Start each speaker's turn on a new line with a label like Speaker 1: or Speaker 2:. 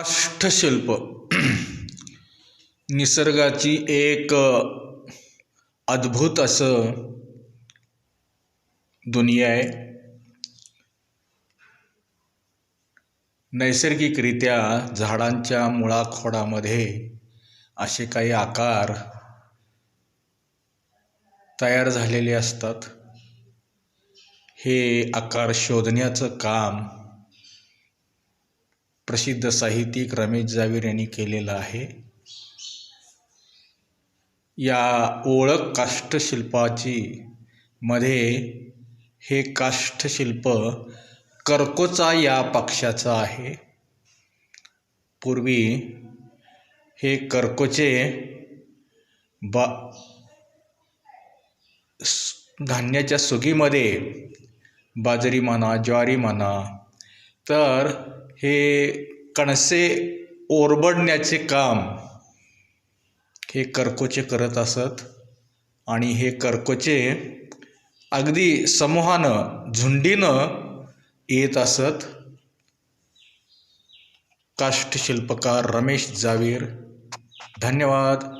Speaker 1: काष्ठशिल्प निसर्गाची एक अद्भुत असं दुनिया आहे. नैसर्गिकरित्या झाडांच्या मुळाखोडामध्ये असे काही आकार तयार झालेले असतात. हे आकार शोधण्याचं काम प्रसिद्ध साहित्यिक रमेश जावीर यांनी केलेलं आहे. या ओळख काष्ठशिल्पाची मध्ये हे काष्ठशिल्प कर्कोचा या पक्षाचं आहे. पूर्वी हे कर्कोचे बा धान्याच्या सुगीमध्ये बाजरी म्हणा ज्वारी म्हणा तर हे कणसे ओरबडण्याचे काम हे कर्कोचे करत असत आणि हे कर्कोचे अगदी समूहानं झुंडीनं येत असत. काष्ठशिल्पकार रमेश जावीर धन्यवाद.